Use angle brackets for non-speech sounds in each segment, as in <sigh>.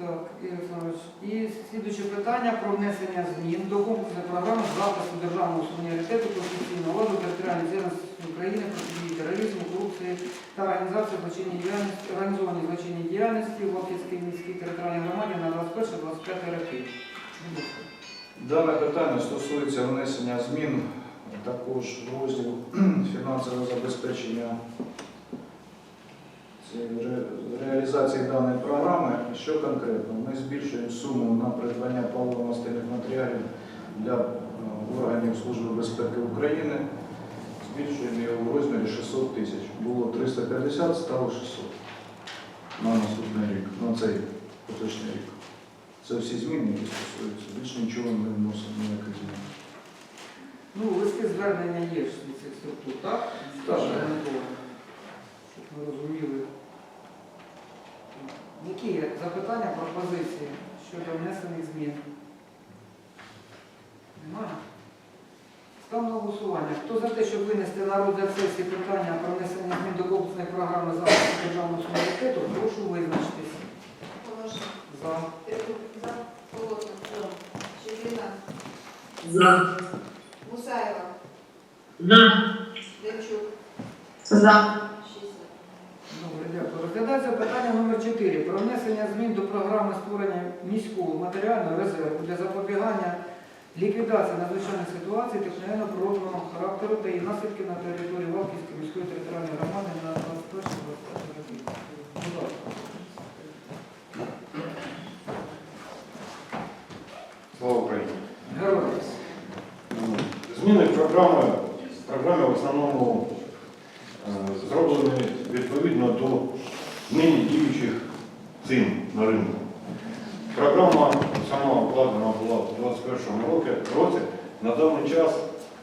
Так, Ігор Олександрович. І слідуюче питання про внесення змін до комплексної програми захисту державного суверенітету, конституційного ладу, територіальної цілісності України, протидії тероризму, корупції та організації злочинної діяльності, організованій злочинній діяльності в Лапківській міській територіальній громаді на 21-25 роки. Дане питання стосується внесення змін також в розділ <clears throat> фінансового забезпечення реалізації даної програми. Що конкретно? Ми збільшуємо суму на придбання паливно-мастильних матеріалів для е, органів Служби безпеки України. Збільшуємо його в розмірі 600 тисяч. Було 350, стало 600 на наступний рік, на цей поточний рік. Це всі зміни, які стосуються. Більше нічого не вносимо ніяких змін. Ну, листи звернення є від цих структур, так? Так. Щоб ми розуміли. Які є запитання, пропозиції щодо внесених змін? Немає? Став на голосування. Хто за те, щоб винести на розгляд сесії питання про внесення змін до комплексної програми захисту державного суверенітету, прошу визначитись. За. За. Полотно. За. Щербина. За. Мусаева. За. Демчук. За. Добре, дякую. Розглядається питання номер 4 про внесення змін до програми створення міського матеріального резерву для запобігання ліквідації надзвичайних ситуацій техногенно-природного характеру та її наслідків на території Валківської міської територіальної громади на 21 роки. Будь ласка. Слава Україні! Герої. Зміни програми, програми в основному е, зроблені відповідно до нині діючих цін на ринку. Програма сама обладнана була в 2021 році. На даний час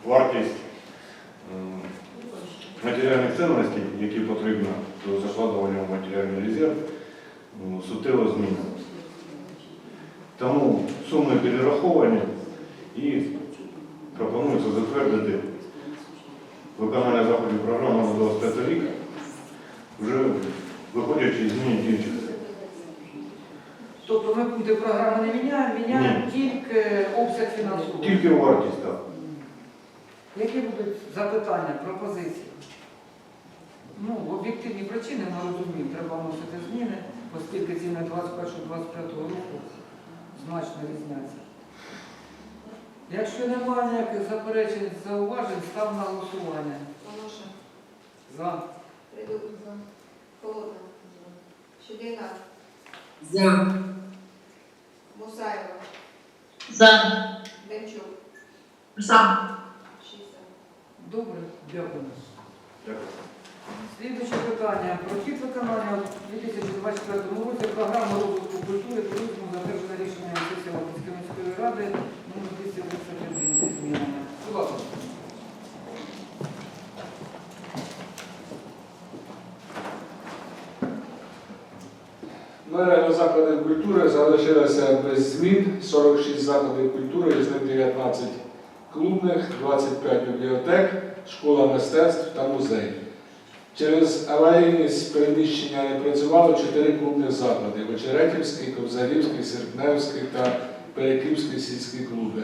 вартість матеріальних цінностей, які потрібні до закладування в матеріальний резерв, суттєво змінилися. Тому суми перераховані і пропонується затвердити виконання заходів програми на 25 рік, вже виходячи із змін діючих. Тобто ми буде програму не міняємо, міняємо тільки обсяг фінансування. Тільки вартість так. Які будуть запитання, пропозиції? Ну, об'єктивні причини ми розуміємо, треба вносити зміни, оскільки ціни 21-25 року значно різняться. Якщо немає ніяких заперечень, зауважень, став на голосування. Положи. За. Требует за. Полотно. Щербина. За. Мусаева. За. Демчук. За. Шість за. Добре, дякую. Дякую. Слідуюче питання. Про хід виконання у 2024 році програми розвитку культури туризму затверджене рішення сесії Латинської міської ради номер 231 зі змінами. Будь ласка. Мережа закладів культури залишилася без змін. 46 закладів культури, із них 19 клубних, 25 бібліотек, школа мистецтв та музей. Через аварійність переміщення не працювало 4 клубних заклади – Вечеретівський, Кобзарівський, Серпневський та Перекіпський сільські клуби.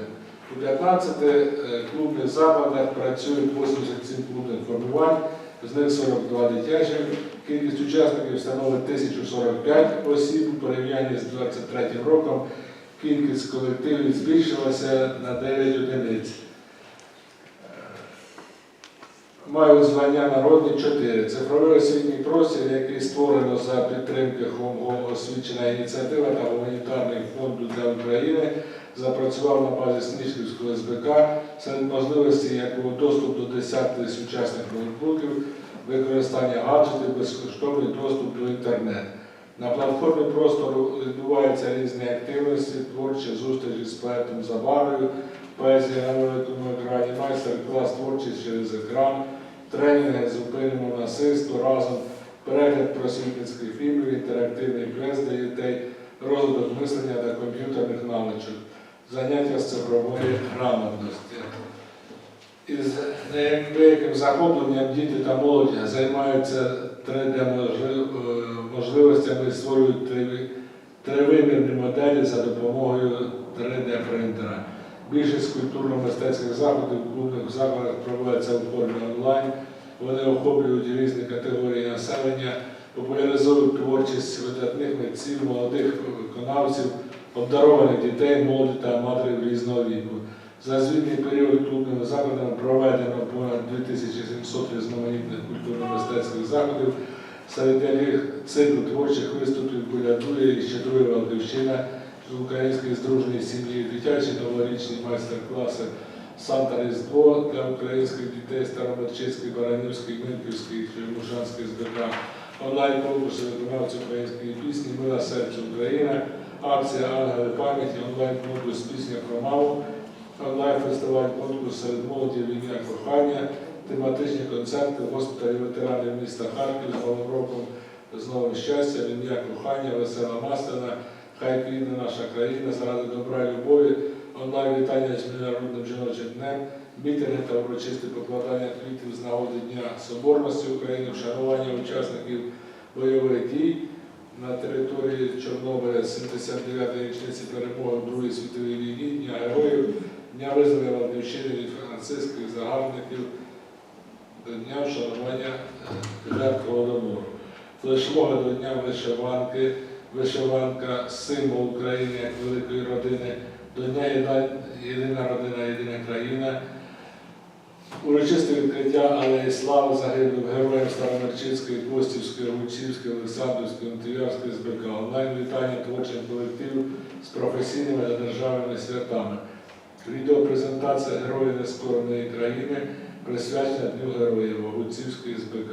У 15 е, клубних закладах працюють 87 клубних формувань, з них 42 дитячі. Кількість учасників становить 1045 осіб у порівнянні з 23 роком. Кількість колективів збільшилася на 9 одиниць. Мають звання народні 4. Цифровий освітній простір, який створено за підтримки ХОМГО освічена ініціатива та гуманітарний фонду для України, запрацював на базі Снічківського СБК серед можливостей, як доступ до 10 сучасних ноутбуків, використання гаджетів, безкоштовний доступ до інтернету. На платформі простору відбуваються різні активності, творчі зустрічі з поетом Забарою, поезія на великому екрані, майстер-клас творчість через екран, тренінги зупинимо насильство разом, перегляд просвітницьких фільмів, інтерактивний квест для дітей, розвиток мислення та комп'ютерних навичок, заняття з цифрової грамотності. Із деяким захопленням діти та молодь займаються 3D можливостями, створюють тривимірні моделі за допомогою 3D-принтера. Більшість культурно-мистецьких заходів в клубних закладах проводиться у формі онлайн. Вони охоплюють різні категорії населення, популяризують творчість видатних митців, молодих виконавців, обдарованих дітей, молоді та аматорів різного віку. За звітний період клубними закладами проведено понад 2700 різноманітних культурно-мистецьких заходів, серед яких цикл творчих виступів «Колядує» і «Щедрує Валківщина», української здружені сім'ї, дитячі новорічні майстер-класи Санта Різдво для українських дітей Старомирчицької, Баранівської, Минківської, Черемушанської ЗБК, онлайн-конкурси виконавців української пісні Мила серця Україна, акція Ангели пам'яті, онлайн-конкурс пісня про маму, онлайн-фестиваль конкурс серед молоді війня кохання, тематичні концерти госпіталі ветеранів міста Харків з Новим роком з щастя, війня кохання, весела масляна, хай квітне наша країна заради добра і любові, онлайн вітання з Міжнародним жіночим днем, мітинги та урочисті покладання квітів з нагоди Дня Соборності України, вшанування учасників бойових дій на території Чорнобиля 79-ї річниці перемоги в Другій світовій війні, Дня Героїв, Дня визволення Владимирщини від нацистських загарбників, до Дня вшанування е, жертв Голодомору. Флешмоги до Дня вишиванки, вишиванка символ України як великої родини, до Дня єдина родина, єдина країна. Урочисте відкриття алеї слави загиблим героям Старомерчинської, Костівської, Гучівської, Олександрівської, Антивярської СБК. Онлайн вітання творчих колективів з професійними та державними святами. Відеопрезентація Героїв Нескореної країни присвячена Дню Героїв Гуцівської СБК.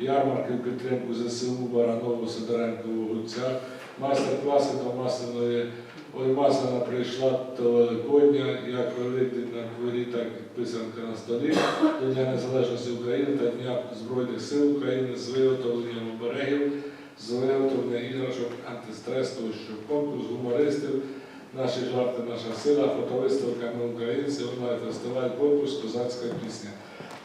Ярмарки в підтримку ЗСУ Баранову, Сидоренкову, Гуця. Майстер-класи до масляної Ой, Масляна прийшла до Великодня, як Великдень на дворі, так і писанка на столі, до Дня Незалежності України та Дня Збройних сил України з виготовленням оберегів, з виготовленням іграшок антистрес, тому що конкурс гумористів, наші жарти, наша сила, фотовиставка «Ми українці, онлайн-фестиваль, конкурс Козацька пісня.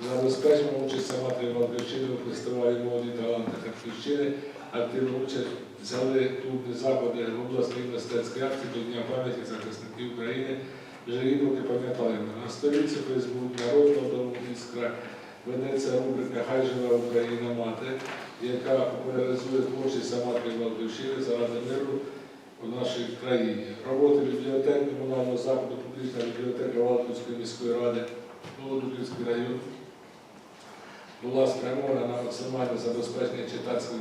Забезпечимо участь Саматрі Валківщини у фестивалі молоді таланти Харківщини. Активну участь взяли клубні заходи в обласній мистецькій акції до Дня пам'яті захисників України. Живі поки пам'ятаємо. На сторінці Фейсбук Народного дому іскра ведеться рубрика Хай живе Україна мати, яка популяризує творчість Саматрі Валківщини заради миру у нашій країні. Роботи бібліотек комунального закладу, публічна бібліотека Валківської міської ради, Володуківський район була спрямована на максимальне забезпечення читацьких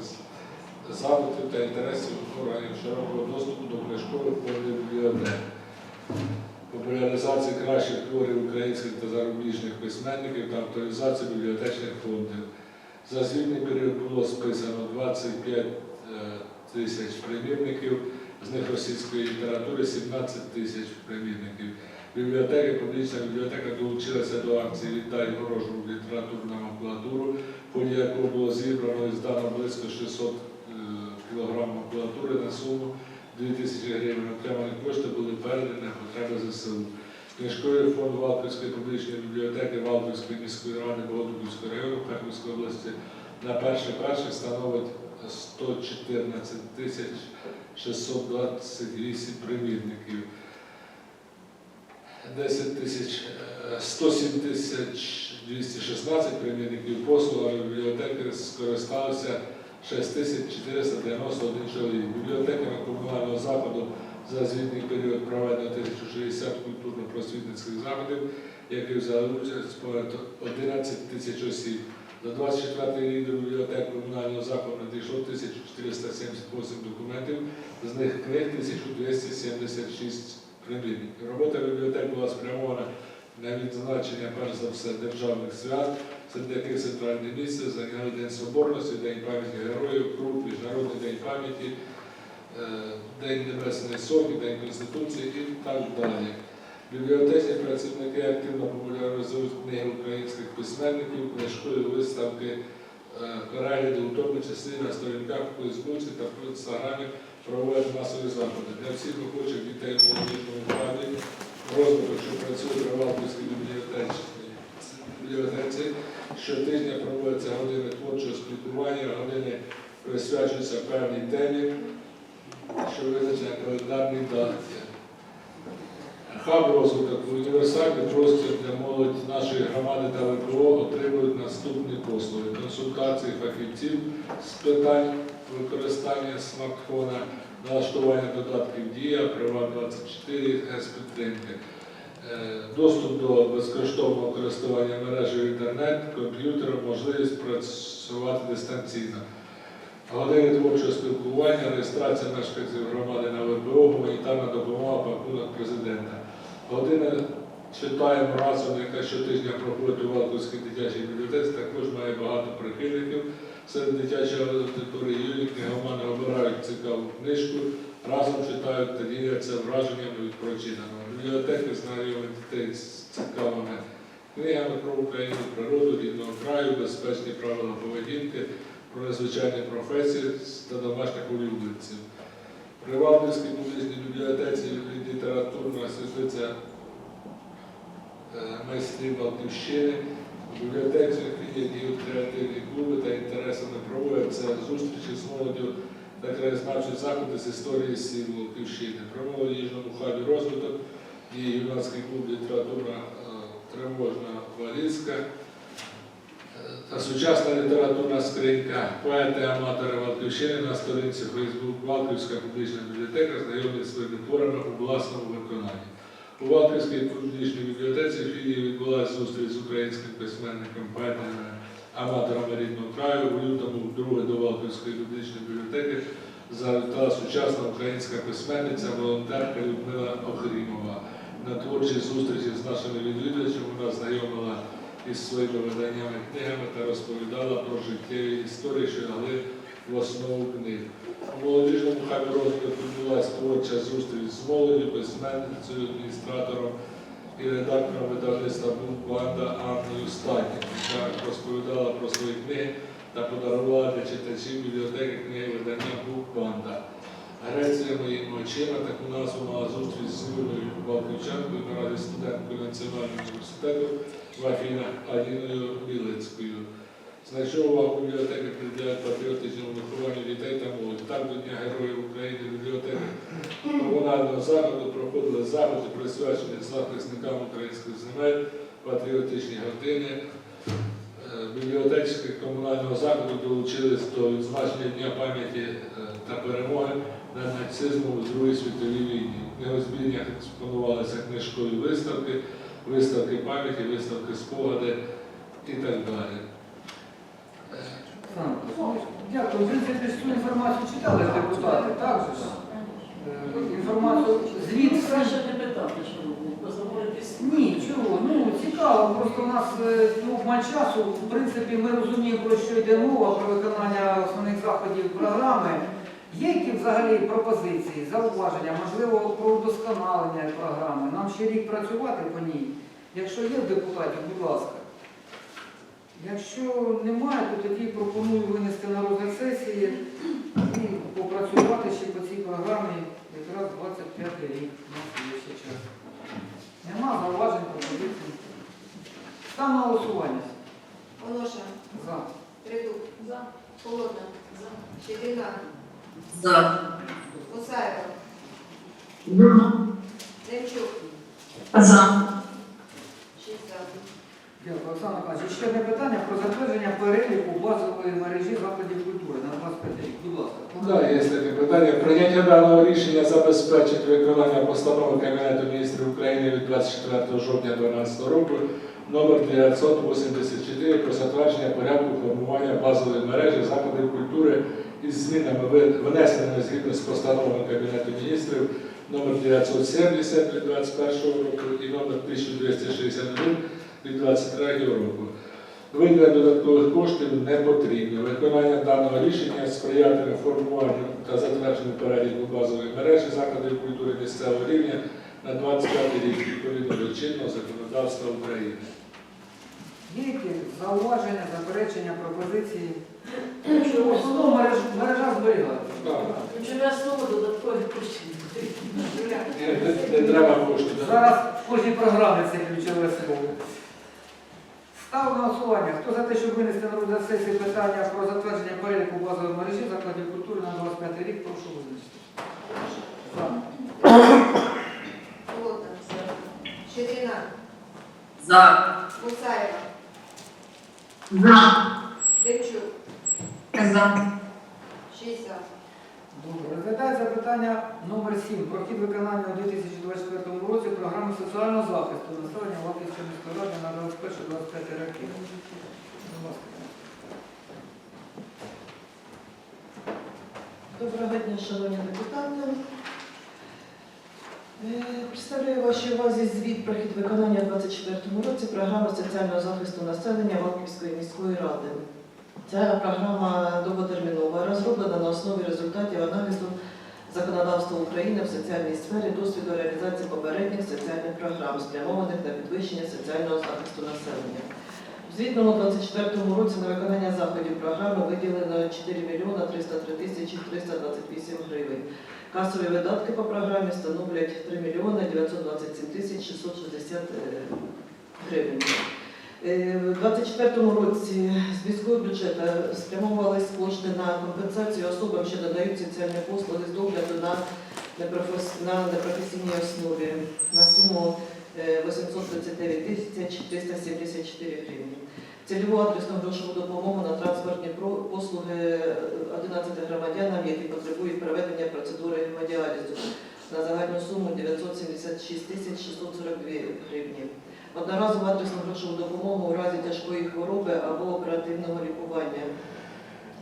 запитів та інтересів органів широкого доступу до книжкових фондів бібліотек, популяризації кращих творів українських та зарубіжних письменників та авторизації бібліотечних фондів. За звітний період було списано 25 е, тисяч примірників, з них російської літератури 17 тисяч примірників. Бібліотеки, публічна бібліотека долучилася до акції «Вітай ворожу літературну макулатуру», ході якого було зібрано і здано близько 600 е, кг макулатури на суму 2000 гривень. Отримані кошти були передані на потреби ЗСУ. Книжковий фонд Валківської публічної бібліотеки Валківської міської ради Богодухівського району Харківської області на перше перше становить 114 тисяч 628 примірників. 10 тисяч, е, 107 тисяч 216 примірників послугами бібліотеки скористалися 6 тисяч 491 чоловік. Бібліотеками комунального закладу за звітний період проведено 1060 культурно-просвітницьких заходів, які взяли участь понад 11 тисяч осіб. За 24 рік до бібліотек комунального закладу надійшло 1478 документів, з них книг 1276 примірників. Робота бібліотек була спрямована на відзначення, перш за все, державних свят, серед яких центральне місце зайняли День Соборності, День пам'яті героїв, Круг, Міжнародний день пам'яті, е, День Небесної Сотні, День Конституції і так далі. Бібліотечні працівники активно популяризують книги українських письменників, книжкові виставки, е, перегляди, у тому числі на сторінках в Фейсбуці та в Інстаграмі проводять масові заходи. Для всіх охочих дітей в молодіжному раді розвиток, що працює при Валківській бібліотеці. Щотижня проводяться години творчого спілкування, години присвячуються певній темі. що визначає календарні дати. Хаб розвиток універсальний простір для молоді нашої громади та ВПО отримують наступні послуги. Консультації фахівців з питань використання смартфона, налаштування додатків Дія, Приват24, С-підтримки. Е, Доступ до безкоштовного користування мережею інтернет, комп'ютером, можливість працювати дистанційно. Години творчого спілкування, реєстрація мешканців громади на ВПО, гуманітарна допомога, пакунок президента. Година читаємо разом, яка щотижня проходить у Валковській дитячій бібліотеці, також має багато прихильників. Серед дитячої аудиторії юні книгомани обирають цікаву книжку, разом читають та діляться враженнями від прочитаного. Бібліотеки знайомі дітей з цікавими книгами про Україну, природу, рідного краю, безпечні правила поведінки, про незвичайні професії та домашніх улюбленців. При Валківській публічній бібліотеці літературна світлиця е, майстрів Валківщини. Бібліотеці діють креативні клуби та інтересами проводяться зустрічі з молоддю та краєзнавчі заходи з історії сіл Валківщини. При молодіжному хабі розвиток і юнацький клуб літературна е, тривожна валізка. Та сучасна літературна скринька поети аматори Валківщини на сторінці Фейсбук Валківська публічна бібліотека знайомі своїми творами у власному виконанні. У Валківській публічній бібліотеці в філії відбулася зустріч з українським письменником, поетом, аматорами рідного краю. У лютому вдруге до Валківської публічної бібліотеки завітала сучасна українська письменниця, волонтерка Людмила Охрімова. На творчій зустрічі з нашими відвідувачами вона знайомила із своїми виданнями книгами та розповідала про життєві історії, що лягли в основу книг. У молодіжному хабі розвитку відбулася творча зустріч з молоддю, письменницею, адміністратором і редактором видавництва Банда Анною Статік, яка розповідала про свої книги та подарувала для читачів бібліотеки книги видання Букбанда. Греція моїми очима таку назву мала зустріч з Юлією Балківченкою на раді студенткою Національного університету в Афінах Аліною Білицькою. Значну увагу бібліотеки приділяють патріотичному вихованню дітей та молоді. Так до Дня Героїв України бібліотеки комунального заходу проходили заходи, присвячені захисникам українських земель, патріотичні години. Е, Бібліотечки комунального закладу долучились до відзначення Дня пам'яті е, та перемоги над нацизмом у Другій світовій війні. В книгозбірнях експонувалися книжкові виставки, виставки пам'яті, виставки спогади і так далі. Ну, Дякую. В принципі, цю інформацію читали депутати, так же ж? Е, Інформацію, звіт все Краще не питати, що робити. Ні, чого, ну цікаво, просто у нас е, ну, часу. В принципі, ми розуміємо, про що йде мова, про виконання основних заходів програми. Є які взагалі пропозиції, зауваження, можливо, про удосконалення програми. Нам ще рік працювати по ній. Якщо є в депутатів, будь ласка. Якщо немає, то тоді пропоную винести на розгляд сесії і попрацювати ще по цій програмі якраз 25 рік. У нас є ще час. Нема зауважень пропозицій. Став на голосування. Волошин, За. Придук, За. Холодна, Щедина, За. Мусаєва, За. Демчук, За. шість за. Дякую, Ще одне питання про затвердження переліку базової мережі закладів культури на 25 рік. Будь ласка. Да, є таке питання. Прийняття даного рішення забезпечить виконання постанови Кабінету міністрів України від 24 жовтня 2012 року номер 984 про затвердження порядку формування базової мережі закладів культури із змінами внесеними згідно з постановами Кабінету міністрів номер 970 від 2021 року і номер 1261 від 2023 року. Виділення додаткових коштів не потрібно. Виконання даного рішення сприятиме формуванню та затвердженню переліку базової мережі закладів культури місцевого рівня на 25 рік відповідно до чинного законодавства України. Є які зауваження, заперечення, пропозиції? Що в мережа зберігається. Ключове слово додаткові кошти не потрібно. Не, не треба коштів. Зараз в кожній програмі це ключове слово. Став на голосування. Хто за те, щоб винести на розгляд сесії питання про затвердження переліку базової мережі закладів культури на 25 рік, прошу визначити. За. Плотно. Щедрина. За. Мусаєва. За. Демчук. За. Шість за. Розглядається питання номер 7 про хід виконання у 2024 році програми соціального захисту населення Латвійської міської ради на 21-25 роки. Доброго дня, шановні депутати. Е, Представляю вашій увазі звіт про хід виконання у 2024 році програми соціального захисту населення Валківської міської ради. Ця програма довготермінова, розроблена на основі результатів аналізу законодавства України в соціальній сфері, досвіду реалізації попередніх соціальних програм, спрямованих на підвищення соціального захисту населення. У звітному 24 році на виконання заходів програми виділено 4 мільйона 303 тисячі 328 гривень. Касові видатки по програмі становлять 3 мільйони 927 тисяч 660 гривень. Е, У 2024 році з міського бюджету спрямовувались кошти на компенсацію особам, що надають соціальні послуги з догляду на непрофесійній основі на суму е, 839 тисяч 374 гривні. Цільову адресну грошову допомогу на транспортні послуги е, 11 громадянам, які потребують проведення процедури гемодіалізу на загальну суму 976 тисяч 642 гривні. Одноразову адресну грошову допомогу у разі тяжкої хвороби або оперативного лікування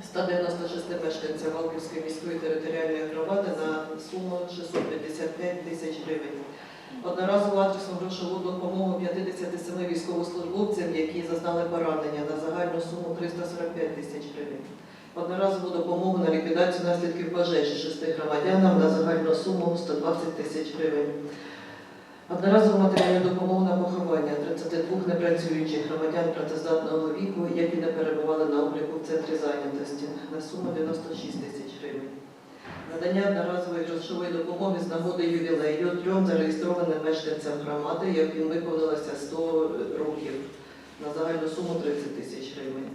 196 мешканцям Валківської міської територіальної громади на суму 655 тисяч гривень. Одноразову адресну грошову допомогу 57 військовослужбовцям, які зазнали поранення на загальну суму 345 тисяч гривень. Одноразову допомогу на ліквідацію наслідків пожежі шести громадянам на загальну суму 120 тисяч гривень. Одноразову матеріальну допомогу на поховання 32 непрацюючих громадян працездатного віку, які не перебували на обліку в центрі зайнятості на суму 96 тисяч гривень. Надання одноразової грошової допомоги з нагоди ювілею трьом зареєстрованим мешканцям громади, яким виповнилося 100 років на загальну суму 30 тисяч гривень.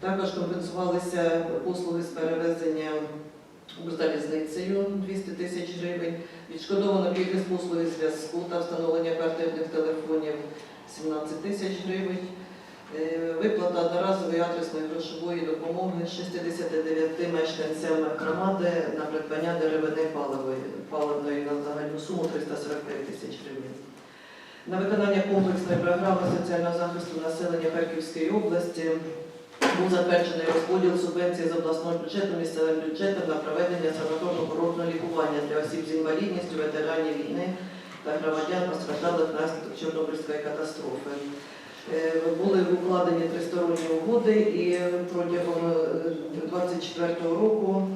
Також компенсувалися послуги з перевезення залізницею 200 тисяч гривень, відшкодовано з послуги зв'язку та встановлення квартирних телефонів 17 тисяч гривень. Е, Виплата одноразової адресної грошової допомоги 69 мешканцям громади на придбання деревини паливої, паливної на загальну суму 345 тисяч гривень. На виконання комплексної програми соціального захисту населення Харківської області був затверджений розподіл субвенції з обласного бюджету місцевим бюджетом на проведення санаторно-курортного лікування для осіб з інвалідністю, ветеранів війни та громадян постраждалих внаслідок Чорнобильської катастрофи. Е, Були укладені тристоронні угоди і протягом 2024 року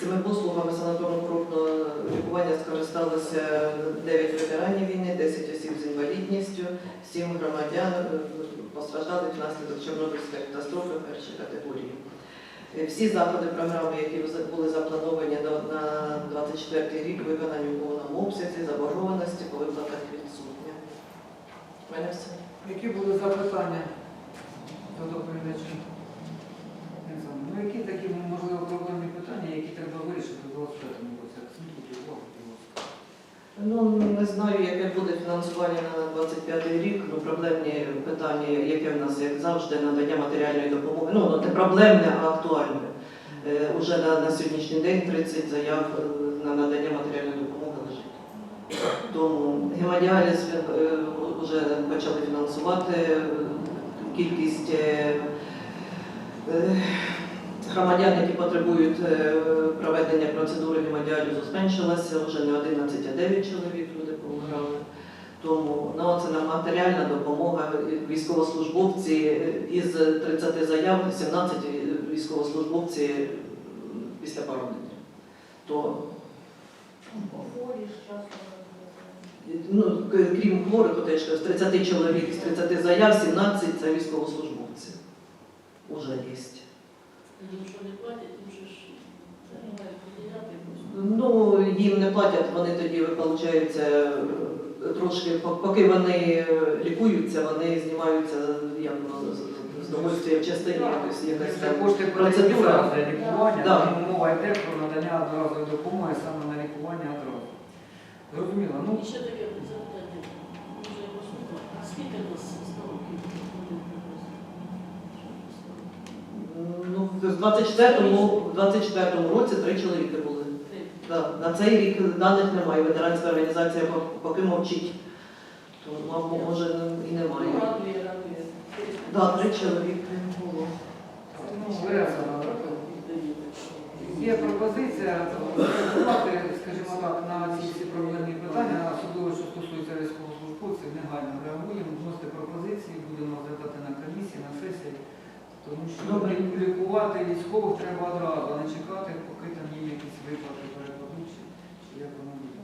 цими послугами санаторно-курортного лікування скористалося 9 ветеранів війни, 10 осіб з інвалідністю, 7 громадян е, постраждали внаслідок Чорнобильської катастрофи першої категорії. Е, Всі заходи програми, які були заплановані на 24 рік, виконані в повному обсязі, заборгованості по виплатах відсутня. У мене все. Які були запитання до доповідача? Ну, які такі, можливо, проблемні питання, які треба вирішити в 25-му році? Акцентуйте увагу, будь ласка. Ну, не знаю, яке буде фінансування на 25 рік. Ну, проблемні питання, яке в нас, як завжди, надання матеріальної допомоги. Ну, не проблемне, а актуальне. Е, Уже на, на сьогоднішній день 30 заяв е, на надання матеріальної допомоги лежить. Тому гемодіаліз е, вже почали фінансувати. е, Кількість е, е, громадян, які потребують проведення процедури гемодіалізу, зменшилася вже не 11, а 9 чоловік люди помирали. Тому ну, це нам матеріальна допомога. Військовослужбовці із 30 заяв, 17 військовослужбовці після поранення. То ну, крім хворих, от я ж з 30 чоловік, з 30 заяв, 17 це військовослужбовці. Уже є. Виділяти. Ну, їм не платять, вони тоді, виходить, трошки, поки вони е, лікуються, вони знімаються як воно, з- довольствия в частині якось, якась Це там. кошти процедура. лікування, Да. мова йде про надання одноразової допомоги саме на лікування. лікування одразу. Зрозуміло. Ну, І ще таке запитання. Може, я послухала. А скільки нас ставків? Ну, в 24-му, в 24-му році три чоловіки були. Да, на цей рік даних немає. Ветеранська організація пок- поки мовчить. То, мабуть, може і немає. Радує, радує. Да, три чоловіки було. ну, беремо. Є пропозиція врахувати, скажімо так, на ці всі проблемні питання, особливо, що стосується військовослужбовців, негайно реагуємо, вносити пропозиції, будемо розглядати на комісії, на сесії, тому що Добре. лікувати військових треба одразу, а не чекати, поки там їм якісь виплати передадуть, чи, чи як воно буде.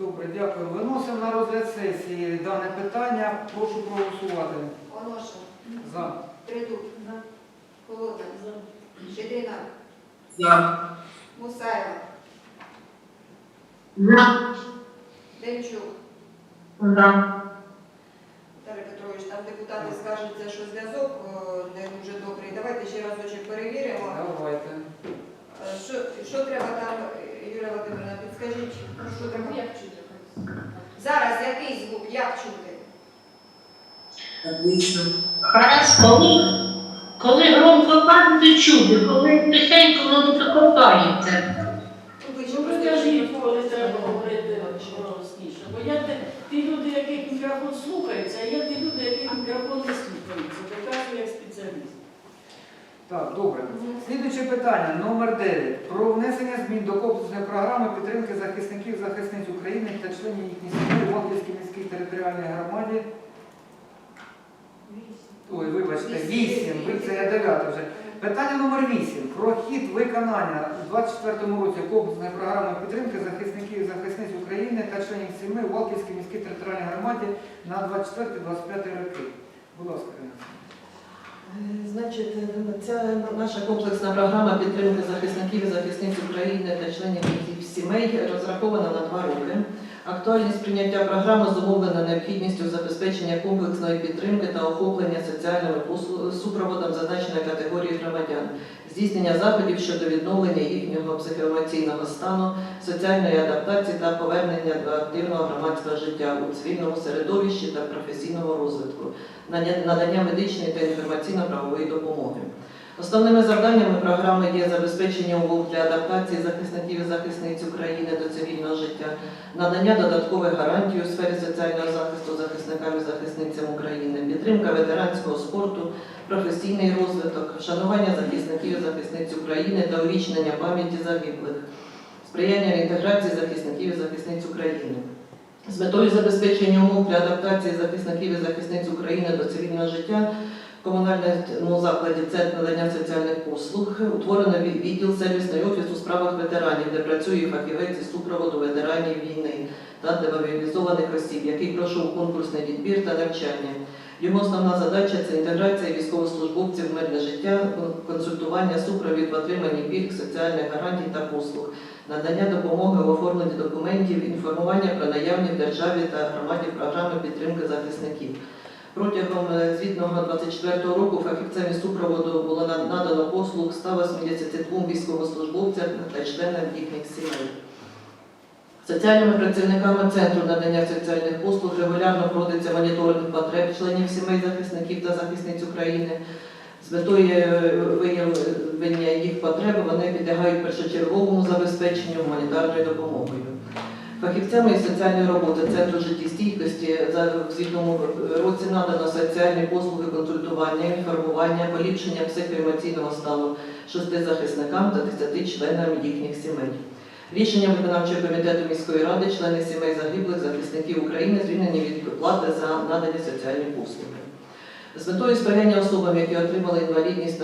Добре, дякую. Виносимо на розгляд сесії дане питання. Прошу проголосувати. Оношин, За. Придук, Холодний, Щедрина, За. Мусаєва, За. Демчук. За. Віталій Петрович, там депутати скаржаться, що зв'язок е, не дуже добрий. Давайте ще разочок перевіримо. Давайте. Е, Що, що треба там, Юлія Володимирівна, підскажіть, що треба? Як чути? Зараз який звук, як чути? Отлично. Хорошо. Коли, громко кажуть, чути, коли тихенько, воно не копається. Ви ж Ну, просто розкажіть, коли треба говорити голосніше. Бо я те- ті люди, яких мікрофон слухається, а є ті люди, яких мікрофон не слухається. Доказую як спеціаліст. Так, добре. Слідуюче питання номер 9. Про внесення змін до комплексної програми підтримки захисників захисниць України та членів їхніх сімей у Волківській міській територіальній громаді. Ой, вибачте, 8. Ви це я 9 вже. Питання номер 8. Про хід виконання у 24 році комплексної програми підтримки захисників і захисниць України та членів сімей у Волківській міській територіальній громаді на 24-25 роки. Будь ласка, Е, Значить, е, ця наша комплексна програма підтримки захисників і захисниць України та членів сімей розрахована на два роки. Актуальність прийняття програми зумовлена необхідністю забезпечення комплексної підтримки та охоплення соціальними супроводом зазначеної категорії громадян, здійснення заходів щодо відновлення їхнього психоемоційного стану, соціальної адаптації та повернення до активного громадського життя у цивільному середовищі та професійного розвитку надання медичної та інформаційно-правової допомоги. Основними завданнями програми є забезпечення умов для адаптації захисників і захисниць України до цивільного життя, надання додаткових гарантій у сфері соціального захисту захисникам і захисницям України, підтримка ветеранського спорту, професійний розвиток, вшанування захисників і захисниць України та увічнення пам'яті загиблих, сприяння реінтеграції захисників і захисниць України. З метою забезпечення умов для адаптації захисників і захисниць України до цивільного життя комунальному закладі Центр надання соціальних послуг утворено відділ сервісний офіс у справах ветеранів, де працює фахівець із супроводу ветеранів війни та демобілізованих осіб, який пройшов конкурсний відбір та навчання. Його основна задача це інтеграція військовослужбовців в мирне життя, консультування, супровід в отриманні пільг, соціальних гарантій та послуг надання допомоги в оформленні документів, інформування про наявні в державі та громаді програми підтримки захисників. Протягом е, звітного 24 року фахівцям із супроводу було надано послуг 182 військовослужбовцям та членам їхніх сімей. Соціальними працівниками Центру надання соціальних послуг регулярно проводиться моніторинг потреб членів сімей захисників та захисниць України. З метою е, виявлення їх потреб вони підлягають першочерговому забезпеченню гуманітарною допомогою. Фахівцями із соціальної роботи Центру життєстійкості в звітному році надано соціальні послуги консультування, інформування, поліпшення психоемоційного стану шести захисникам та 10 членам їхніх сімей. Рішенням виконавчого комітету міської ради члени сімей загиблих захисників України звільнені від плати за надані соціальні послуги. З метою сприяння особам, які отримали інвалідність